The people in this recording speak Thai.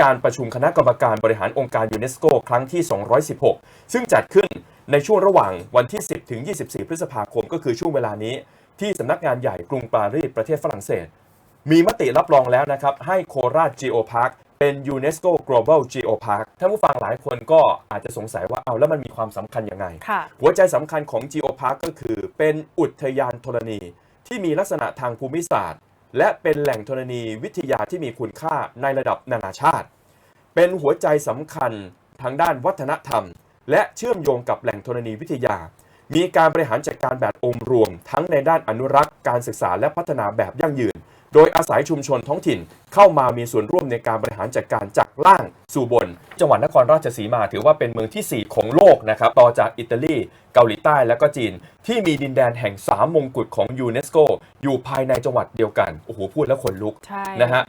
การประชุมคณะกรรมการบริหารองค์การยูเนสโกครั้งที่ 216 ซึ่งจัดขึ้นในช่วงระหว่างวันที่ 10 ถึง 24 พฤษภาคม ก็คือช่วงเวลานี้ ที่สำนักงานใหญ่กรุงปารีสประเทศฝรั่งเศส มีมติรับรองแล้วนะครับ ให้โคราช Geo Park เป็นยูเนสโก Global Geo Park ท่านผู้ฟังหลายคนก็อาจจะสงสัยว่าเอาแล้วมันมีความสำคัญยังไงค่ะหัวใจสำคัญของ Geo Park ก็คือเป็นอุทยานธรณีที่มีลักษณะทางภูมิศาสตร์ และเป็นแหล่งธรณีวิทยาที่มีคุณค่าในระดับนานาชาติ เป็นหัวใจสำคัญทางด้านวัฒนธรรม และเชื่อมโยงกับแหล่งธรณีวิทยา มีการบริหารจัดการแบบองค์รวม ทั้งในด้านอนุรักษ์ การศึกษาและพัฒนาแบบยั่งยืน โดยอาศัยชุมชนท้องถิ่นเข้ามามีส่วนร่วมในการบริหารจัดการจาก ล่างสู่บน จังหวัดนครราชสีมาถือว่าเป็นเมืองที่ 4 ของโลกนะครับต่อจากอิตาลีเกาหลีใต้และก็จีน ที่มีดินแดนแห่ง 3 มงกุฎของยูเนสโก อยู่ภายในจังหวัดเดียวกัน โอ้โห พูดแล้วขนลุกใช่นะฮะ